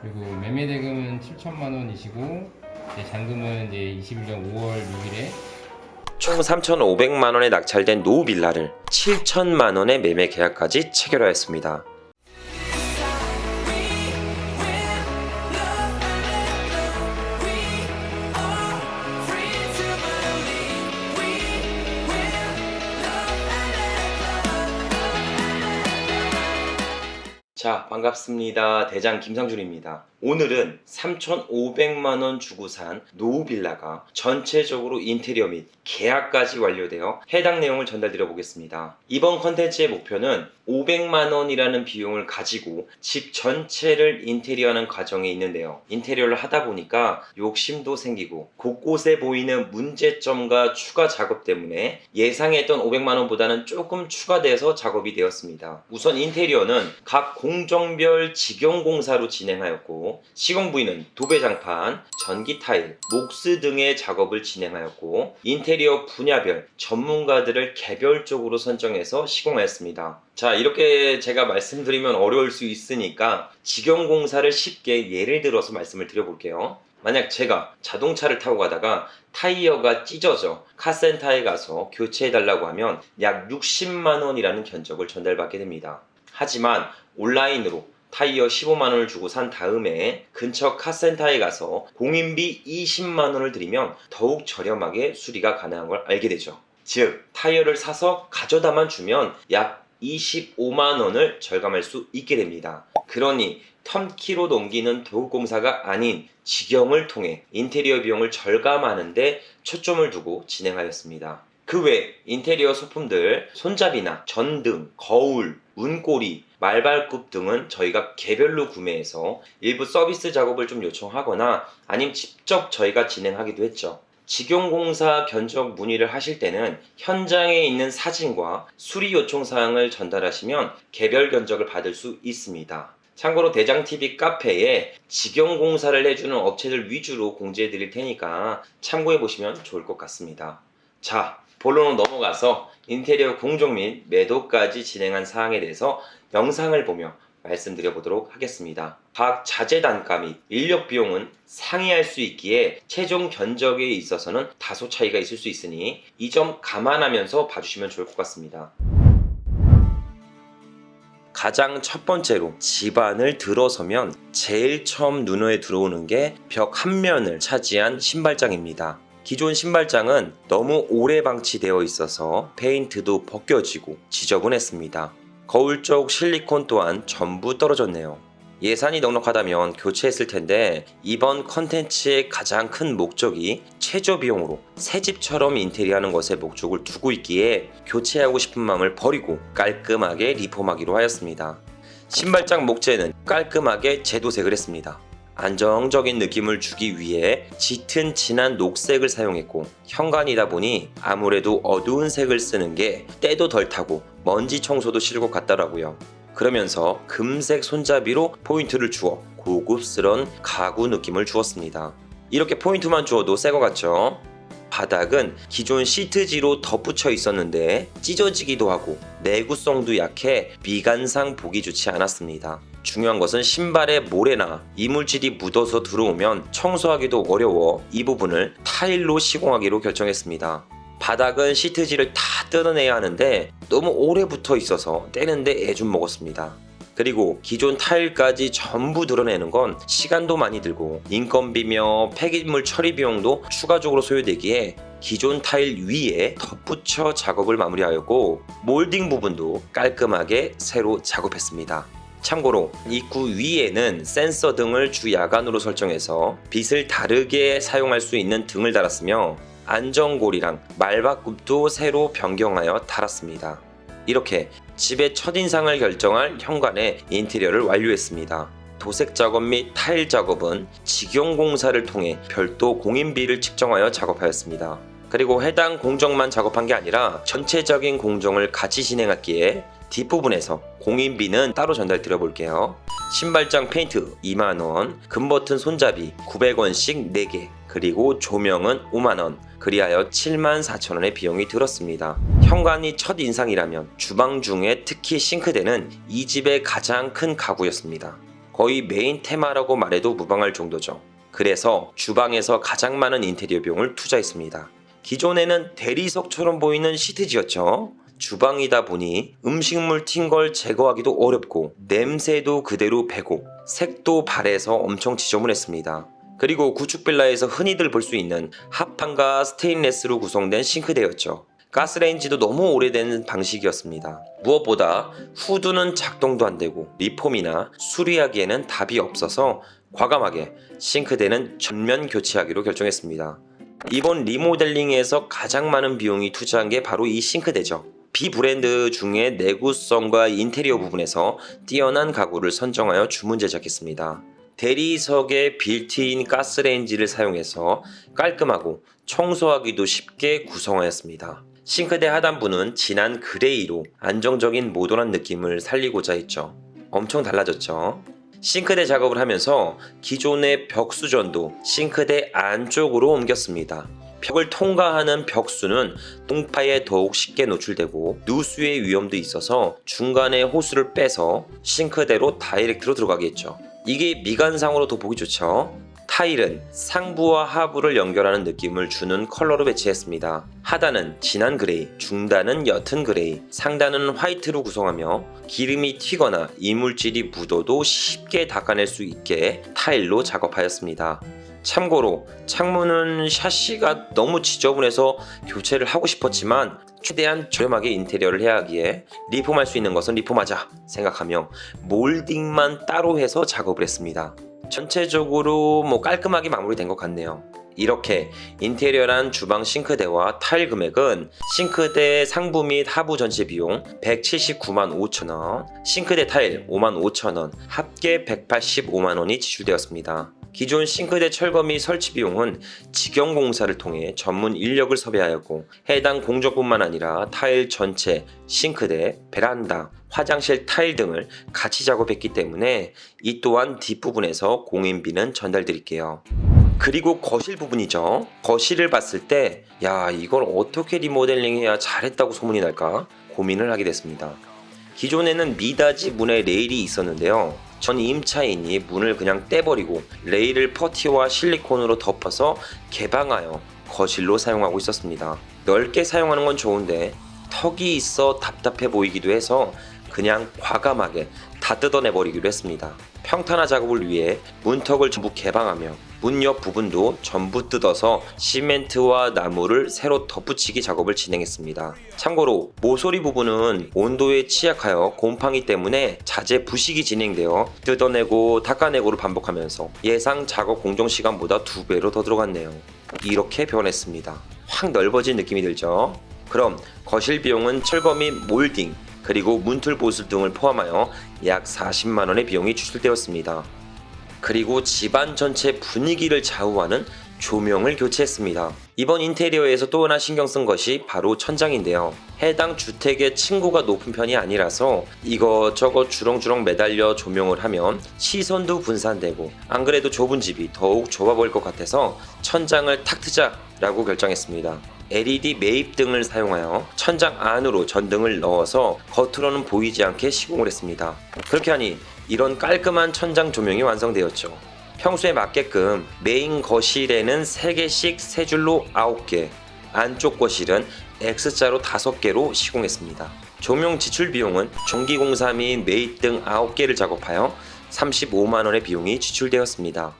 그리고 매매 대금은 7천만 원이시고 잔금은 이제 21년 5월 6일에 총 3,500만 원에 낙찰된 노후 빌라를 7천만 원의 매매 계약까지 체결하였습니다. 자, 반갑습니다. 대장 김상준입니다. 오늘은 3,500만 원 주고 산 노후 빌라가 전체적으로 인테리어 및 계약까지 완료되어 해당 내용을 전달드려 보겠습니다. 이번 컨텐츠의 목표는 500만 원이라는 비용을 가지고 집 전체를 인테리어하는 과정에 있는데요. 인테리어를 하다 보니까 욕심도 생기고 곳곳에 보이는 문제점과 추가 작업 때문에 예상했던 500만 원보다는 조금 추가돼서 작업이 되었습니다. 우선 인테리어는 각 공정별 직영공사로 진행하였고 시공 부위는 도배장판, 전기 타일, 목스 등의 작업을 진행하였고 인테리어 분야별 전문가들을 개별적으로 선정해서 시공하였습니다. 자 이렇게 제가 말씀드리면 어려울 수 있으니까 직영공사를 쉽게 예를 들어서 말씀을 드려볼게요. 만약 제가 자동차를 타고 가다가 타이어가 찢어져 카센터에 가서 교체해달라고 하면 약 60만 원이라는 견적을 전달받게 됩니다. 하지만 온라인으로 타이어 15만 원을 주고 산 다음에 근처 카센터에 가서 공인비 20만 원을 들이면 더욱 저렴하게 수리가 가능한 걸 알게 되죠. 즉 타이어를 사서 가져다만 주면 약 25만 원을 절감할 수 있게 됩니다. 그러니 턴키로 넘기는 도급공사가 아닌 직영을 통해 인테리어 비용을 절감하는데 초점을 두고 진행하였습니다. 그 외 인테리어 소품들 손잡이나 전등, 거울, 문고리, 말발굽 등은 저희가 개별로 구매해서 일부 서비스 작업을 좀 요청하거나 아니면 직접 저희가 진행하기도 했죠. 직용공사 견적 문의를 하실 때는 현장에 있는 사진과 수리 요청 사항을 전달하시면 개별 견적을 받을 수 있습니다. 참고로 대장TV 카페에 직영공사를 해주는 업체들 위주로 공지해 드릴 테니까 참고해 보시면 좋을 것 같습니다. 자, 본론으로 넘어가서 인테리어 공정 및 매도까지 진행한 사항에 대해서 영상을 보며 말씀드려 보도록 하겠습니다. 각 자재 단가 및 인력 비용은 상이할 수 있기에 최종 견적에 있어서는 다소 차이가 있을 수 있으니 이 점 감안하면서 봐주시면 좋을 것 같습니다. 가장 첫 번째로 집안을 들어서면 제일 처음 눈에 들어오는 게 벽 한 면을 차지한 신발장입니다. 기존 신발장은 너무 오래 방치되어 있어서 페인트도 벗겨지고 지저분했습니다. 거울 쪽 실리콘 또한 전부 떨어졌네요. 예산이 넉넉하다면 교체했을 텐데 이번 컨텐츠의 가장 큰 목적이 최저 비용으로 새 집처럼 인테리어하는 것에 목적을 두고 있기에 교체하고 싶은 마음을 버리고 깔끔하게 리폼하기로 하였습니다. 신발장 목재는 깔끔하게 제도색을 했습니다. 안정적인 느낌을 주기 위해 짙은 진한 녹색을 사용했고 현관이다 보니 아무래도 어두운 색을 쓰는 게 때도 덜 타고 먼지 청소도 싫을 것 같더라고요. 그러면서 금색 손잡이로 포인트를 주어 고급스런 가구 느낌을 주었습니다. 이렇게 포인트만 주어도 새 것 같죠? 바닥은 기존 시트지로 덧붙여 있었는데 찢어지기도 하고 내구성도 약해 미간상 보기 좋지 않았습니다. 중요한 것은 신발에 모래나 이물질이 묻어서 들어오면 청소하기도 어려워 이 부분을 타일로 시공하기로 결정했습니다. 바닥은 시트지를 다 뜯어내야 하는데 너무 오래 붙어 있어서 떼는데 애좀 먹었습니다. 그리고 기존 타일까지 전부 드러내는 건 시간도 많이 들고 인건비며 폐기물 처리 비용도 추가적으로 소요되기에 기존 타일 위에 덧붙여 작업을 마무리하였고 몰딩 부분도 깔끔하게 새로 작업했습니다. 참고로 입구 위에는 센서 등을 주 야간으로 설정해서 빛을 다르게 사용할 수 있는 등을 달았으며 안전고리랑 말바꿈도 새로 변경하여 달았습니다. 이렇게 집의 첫인상을 결정할 현관의 인테리어를 완료했습니다. 도색 작업 및 타일 작업은 직영 공사를 통해 별도 공인비를 측정하여 작업하였습니다. 그리고 해당 공정만 작업한 게 아니라 전체적인 공정을 같이 진행했기에 뒷부분에서 공인비는 따로 전달 드려 볼게요. 신발장 페인트 2만원, 금버튼 손잡이 900원씩 4개, 그리고 조명은 5만원, 그리하여 7만 4천원의 비용이 들었습니다. 현관이 첫 인상이라면 주방 중에 특히 싱크대는 이 집의 가장 큰 가구였습니다. 거의 메인 테마라고 말해도 무방할 정도죠. 그래서 주방에서 가장 많은 인테리어 비용을 투자했습니다. 기존에는 대리석처럼 보이는 시트지였죠. 주방이다 보니 음식물 튄 걸 제거하기도 어렵고 냄새도 그대로 배고 색도 발해서 엄청 지저분했습니다. 그리고 구축빌라에서 흔히들 볼 수 있는 합판과 스테인레스로 구성된 싱크대였죠. 가스레인지도 너무 오래된 방식이었습니다. 무엇보다 후드는 작동도 안 되고 리폼이나 수리하기에는 답이 없어서 과감하게 싱크대는 전면 교체하기로 결정했습니다. 이번 리모델링에서 가장 많은 비용이 투자한 게 바로 이 싱크대죠. B 브랜드 중에 내구성과 인테리어 부분에서 뛰어난 가구를 선정하여 주문 제작했습니다. 대리석에 빌트인 가스레인지를 사용해서 깔끔하고 청소하기도 쉽게 구성하였습니다. 싱크대 하단부는 진한 그레이로 안정적인 모던한 느낌을 살리고자 했죠. 엄청 달라졌죠. 싱크대 작업을 하면서 기존의 벽 수전도 싱크대 안쪽으로 옮겼습니다. 벽을 통과하는 벽수는 똥파에 더욱 쉽게 노출되고 누수의 위험도 있어서 중간에 호수를 빼서 싱크대로 다이렉트로 들어가겠죠. 이게 미관상으로 더 보기 좋죠. 타일은 상부와 하부를 연결하는 느낌을 주는 컬러로 배치했습니다. 하단은 진한 그레이, 중단은 옅은 그레이, 상단은 화이트로 구성하며 기름이 튀거나 이물질이 묻어도 쉽게 닦아낼 수 있게 타일로 작업하였습니다. 참고로 창문은 샤시가 너무 지저분해서 교체를 하고 싶었지만 최대한 저렴하게 인테리어를 해야 하기에 리폼할 수 있는 것은 리폼하자 생각하며 몰딩만 따로 해서 작업을 했습니다. 전체적으로 뭐 깔끔하게 마무리된 것 같네요. 이렇게 인테리어란 주방 싱크대와 타일 금액은 싱크대 상부 및 하부 전체 비용 179만 5천 원, 싱크대 타일 5만 5천 원, 합계 185만 원이 지출되었습니다. 기존 싱크대 철거 및 설치 비용은 직영 공사를 통해 전문 인력을 섭외하였고 해당 공정뿐만 아니라 타일 전체, 싱크대, 베란다, 화장실 타일 등을 같이 작업했기 때문에 이 또한 뒷부분에서 공인비는 전달드릴게요. 그리고 거실 부분이죠. 거실을 봤을 때, 야, 이걸 어떻게 리모델링 해야 잘했다고 소문이 날까 고민을 하게 됐습니다. 기존에는 미닫이 문에 레일이 있었는데요. 전 임차인이 문을 그냥 떼버리고 레일을 퍼티와 실리콘으로 덮어서 개방하여 거실로 사용하고 있었습니다. 넓게 사용하는 건 좋은데 턱이 있어 답답해 보이기도 해서 그냥 과감하게 다 뜯어내 버리기로 했습니다. 평탄화 작업을 위해 문턱을 전부 개방하며 문 옆 부분도 전부 뜯어서 시멘트와 나무를 새로 덧붙이기 작업을 진행했습니다. 참고로 모서리 부분은 온도에 취약하여 곰팡이 때문에 자재 부식이 진행되어 뜯어내고 닦아내고를 반복하면서 예상 작업 공정 시간보다 두 배로 더 들어갔네요. 이렇게 변했습니다. 확 넓어진 느낌이 들죠? 그럼 거실 비용은 철거 및 몰딩 그리고 문틀 보수 등을 포함하여 약 40만 원의 비용이 추출되었습니다. 그리고 집안 전체 분위기를 좌우하는 조명을 교체했습니다. 이번 인테리어에서 또 하나 신경 쓴 것이 바로 천장인데요. 해당 주택의 층고가 높은 편이 아니라서 이것저것 주렁주렁 매달려 조명을 하면 시선도 분산되고 안 그래도 좁은 집이 더욱 좁아 보일 것 같아서 천장을 탁 트자라고 결정했습니다. LED 매입 등을 사용하여 천장 안으로 전등을 넣어서 겉으로는 보이지 않게 시공을 했습니다. 그렇게 하니 이런 깔끔한 천장 조명이 완성되었죠. 평소에 맞게끔 메인 거실에는 3개씩 세 줄로 9개, 안쪽 거실은 X자로 5개로 시공했습니다. 조명 지출 비용은 전기공사 및 매입 등 9개를 작업하여 35만원의 비용이 지출되었습니다.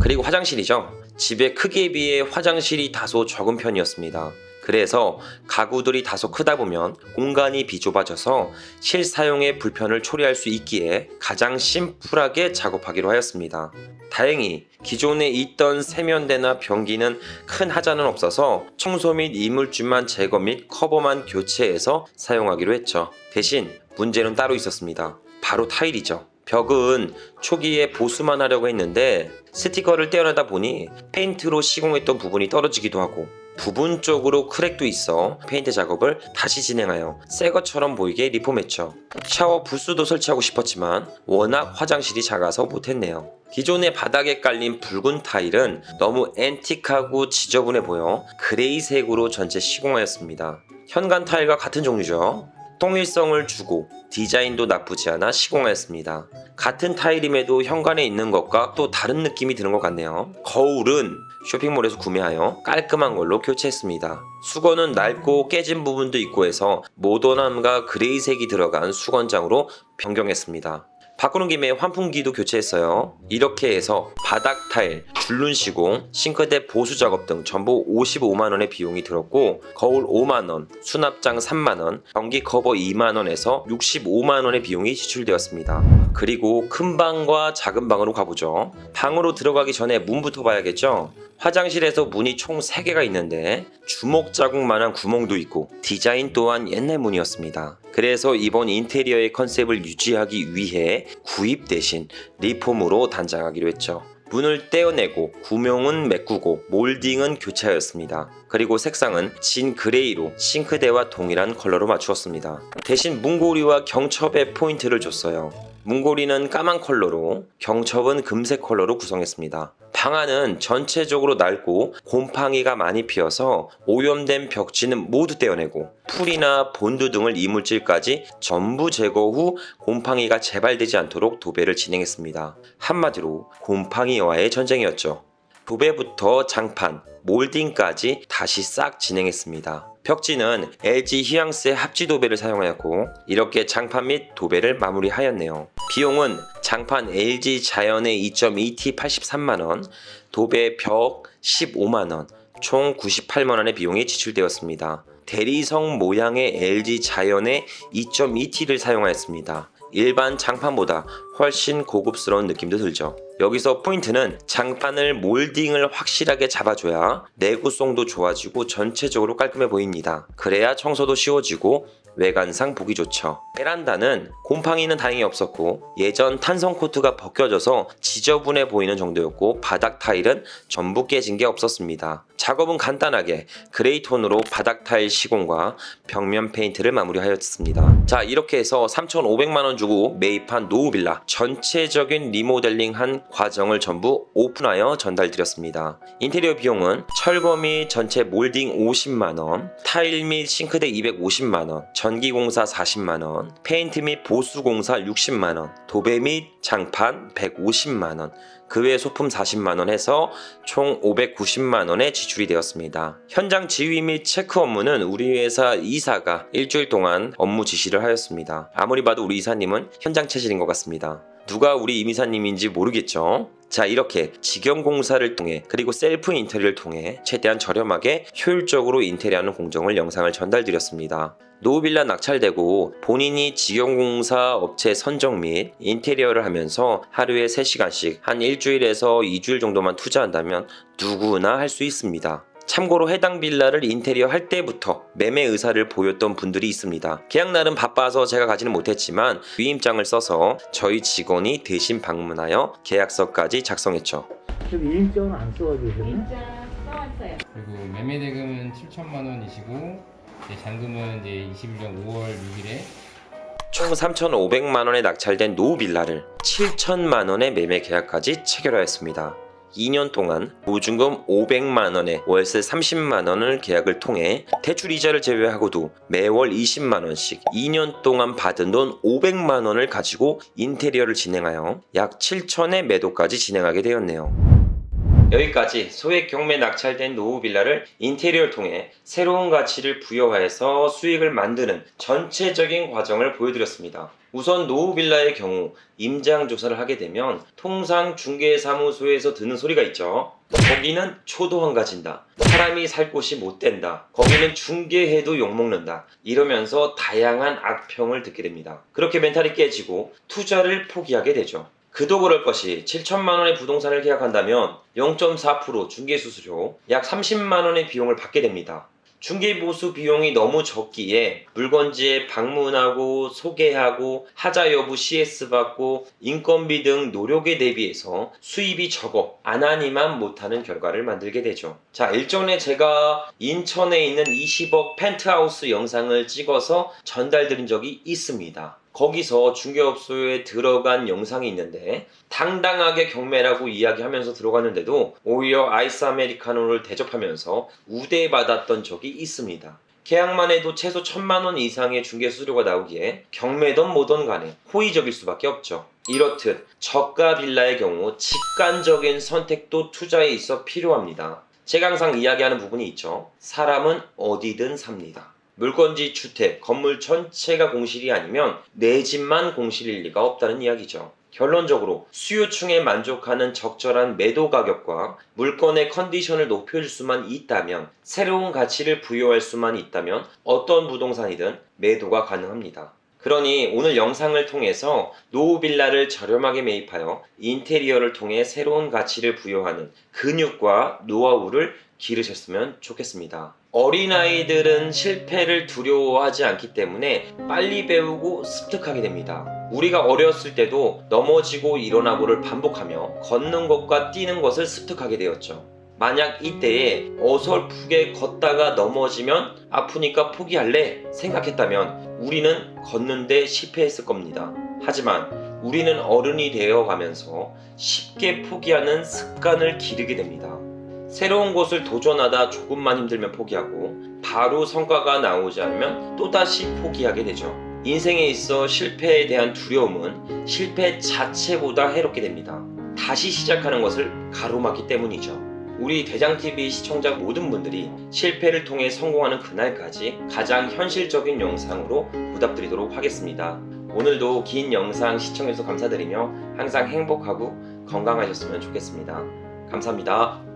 그리고 화장실이죠. 집의 크기에 비해 화장실이 다소 적은 편이었습니다. 그래서 가구들이 다소 크다 보면 공간이 비좁아져서 실사용의 불편을 초래할 수 있기에 가장 심플하게 작업하기로 하였습니다. 다행히 기존에 있던 세면대나 변기는 큰 하자는 없어서 청소 및 이물질만 제거 및 커버만 교체해서 사용하기로 했죠. 대신 문제는 따로 있었습니다. 바로 타일이죠. 벽은 초기에 보수만 하려고 했는데 스티커를 떼어내다 보니 페인트로 시공했던 부분이 떨어지기도 하고 부분적으로 크랙도 있어 페인트 작업을 다시 진행하여 새 것처럼 보이게 리폼했죠. 샤워 부스도 설치하고 싶었지만 워낙 화장실이 작아서 못했네요. 기존의 바닥에 깔린 붉은 타일은 너무 앤틱하고 지저분해 보여 그레이색으로 전체 시공하였습니다. 현관 타일과 같은 종류죠. 통일성을 주고 디자인도 나쁘지 않아 시공하였습니다. 같은 타일임에도 현관에 있는 것과 또 다른 느낌이 드는 것 같네요. 거울은 쇼핑몰에서 구매하여 깔끔한 걸로 교체했습니다. 수건은 낡고 깨진 부분도 있고 해서 모던함과 그레이색이 들어간 수건장으로 변경했습니다. 바꾸는 김에 환풍기도 교체했어요. 이렇게 해서 바닥 타일, 줄눈 시공, 싱크대 보수 작업 등 전부 55만 원의 비용이 들었고 거울 5만 원, 수납장 3만 원, 전기 커버 2만 원에서 65만 원의 비용이 지출되었습니다. 그리고 큰 방과 작은 방으로 가보죠. 방으로 들어가기 전에 문부터 봐야겠죠. 화장실에서 문이 총 3개가 있는데 주먹 자국만한 구멍도 있고 디자인 또한 옛날 문이었습니다. 그래서 이번 인테리어의 컨셉을 유지하기 위해 구입 대신 리폼으로 단장하기로 했죠. 문을 떼어내고 구멍은 메꾸고 몰딩은 교체하였습니다. 그리고 색상은 진 그레이로 싱크대와 동일한 컬러로 맞추었습니다. 대신 문고리와 경첩에 포인트를 줬어요. 문고리는 까만 컬러로 경첩은 금색 컬러로 구성했습니다. 방 안은 전체적으로 낡고 곰팡이가 많이 피어서 오염된 벽지는 모두 떼어내고 풀이나 본드 등을 이물질까지 전부 제거 후 곰팡이가 재발되지 않도록 도배를 진행했습니다. 한마디로 곰팡이와의 전쟁이었죠. 도배부터 장판, 몰딩까지 다시 싹 진행했습니다. 벽지는 LG 휴양스의 합지 도배를 사용하였고 이렇게 장판 및 도배를 마무리하였네요. 비용은 장판 LG 자연의 2.2T 83만원, 도배 벽 15만원, 총 98만원의 비용이 지출되었습니다. 대리석 모양의 LG 자연의 2.2T를 사용하였습니다. 일반 장판보다 훨씬 고급스러운 느낌도 들죠. 여기서 포인트는 장판을 몰딩을 확실하게 잡아줘야 내구성도 좋아지고 전체적으로 깔끔해 보입니다. 그래야 청소도 쉬워지고 외관상 보기 좋죠. 베란다는 곰팡이는 다행히 없었고 예전 탄성 코트가 벗겨져서 지저분해 보이는 정도였고 바닥 타일은 전부 깨진 게 없었습니다. 작업은 간단하게 그레이 톤으로 바닥 타일 시공과 벽면 페인트를 마무리하였습니다. 자 이렇게 해서 3,500만 원 주고 매입한 노후 빌라 전체적인 리모델링한 과정을 전부 오픈하여 전달드렸습니다. 인테리어 비용은 철거 및 전체 몰딩 50만 원, 타일 및 싱크대 250만 원, 전기공사 40만 원, 페인트 및 보수공사 60만 원, 도배 및 장판 150만 원, 그 외 소품 40만 원 해서 총 590만 원의 지출이 되었습니다. 현장 지휘 및 체크 업무는 우리 회사 이사가 일주일 동안 업무 지시를 하였습니다. 아무리 봐도 우리 이사님은 현장 체질인 것 같습니다. 누가 우리 임 이사님인지 모르겠죠? 자 이렇게 직영 공사를 통해 그리고 셀프 인테리어를 통해 최대한 저렴하게 효율적으로 인테리어하는 공정을 영상을 전달드렸습니다. 노후빌라 낙찰되고 본인이 직영공사 업체 선정 및 인테리어를 하면서 하루에 3시간씩 한 일주일에서 2주일 정도만 투자한다면 누구나 할 수 있습니다. 참고로 해당 빌라를 인테리어 할 때부터 매매 의사를 보였던 분들이 있습니다. 계약 날은 바빠서 제가 가지는 못했지만 위임장을 써서 저희 직원이 대신 방문하여 계약서까지 작성했죠. 저기 일정은 안 써가지고 있네. 진짜 써왔어요. 그리고 매매 대금은 7천만 원이시고 이제 잔금은 이제 21년 5월 6일에 총 3,500만 원에 낙찰된 노후 빌라를 7천만 원의 매매 계약까지 체결하였습니다. 2년 동안 보증금 500만 원에 월세 30만 원을 계약을 통해 대출 이자를 제외하고도 매월 20만 원씩 2년 동안 받은 돈 500만 원을 가지고 인테리어를 진행하여 약 7천의 매도까지 진행하게 되었네요. 여기까지 소액 경매 낙찰된 노후 빌라를 인테리어를 통해 새로운 가치를 부여하여서 수익을 만드는 전체적인 과정을 보여드렸습니다. 우선 노후 빌라의 경우 임장 조사를 하게 되면 통상 중개사무소에서 듣는 소리가 있죠. 거기는 초도 한 가진다. 사람이 살 곳이 못 된다. 거기는 중개해도 욕먹는다. 이러면서 다양한 악평을 듣게 됩니다. 그렇게 멘탈이 깨지고 투자를 포기하게 되죠. 그도 그럴 것이 7천만 원의 부동산을 계약한다면 0.4% 중개 수수료 약 30만 원의 비용을 받게 됩니다. 중개 보수 비용이 너무 적기에 물건지에 방문하고 소개하고 하자 여부 CS 받고 인건비 등 노력에 대비해서 수입이 적어 안 하니만 못하는 결과를 만들게 되죠. 자 일전에 제가 인천에 있는 20억 펜트하우스 영상을 찍어서 전달드린 적이 있습니다. 거기서 중개업소에 들어간 영상이 있는데 당당하게 경매라고 이야기하면서 들어갔는데도 오히려 아이스 아메리카노를 대접하면서 우대받았던 적이 있습니다. 계약만 해도 최소 천만 원 이상의 중개 수수료가 나오기에 경매든 뭐든 간에 호의적일 수밖에 없죠. 이렇듯 저가 빌라의 경우 직관적인 선택도 투자에 있어 필요합니다. 제가 항상 이야기하는 부분이 있죠. 사람은 어디든 삽니다. 물건지 주택, 건물 전체가 공실이 아니면 내 집만 공실일 리가 없다는 이야기죠. 결론적으로 수요층에 만족하는 적절한 매도 가격과 물건의 컨디션을 높여줄 수만 있다면 새로운 가치를 부여할 수만 있다면 어떤 부동산이든 매도가 가능합니다. 그러니 오늘 영상을 통해서 노후빌라를 저렴하게 매입하여 인테리어를 통해 새로운 가치를 부여하는 근육과 노하우를 기르셨으면 좋겠습니다. 어린아이들은 실패를 두려워하지 않기 때문에 빨리 배우고 습득하게 됩니다. 우리가 어렸을 때도 넘어지고 일어나고를 반복하며 걷는 것과 뛰는 것을 습득하게 되었죠. 만약 이때에 어설프게 걷다가 넘어지면 아프니까 포기할래 생각했다면 우리는 걷는데 실패했을 겁니다. 하지만 우리는 어른이 되어 가면서 쉽게 포기하는 습관을 기르게 됩니다. 새로운 곳을 도전하다 조금만 힘들면 포기하고 바로 성과가 나오지 않으면 또다시 포기하게 되죠. 인생에 있어 실패에 대한 두려움은 실패 자체보다 해롭게 됩니다. 다시 시작하는 것을 가로막기 때문이죠. 우리 대장TV 시청자 모든 분들이 실패를 통해 성공하는 그날까지 가장 현실적인 영상으로 보답드리도록 하겠습니다. 오늘도 긴 영상 시청해주셔서 감사드리며 항상 행복하고 건강하셨으면 좋겠습니다. 감사합니다.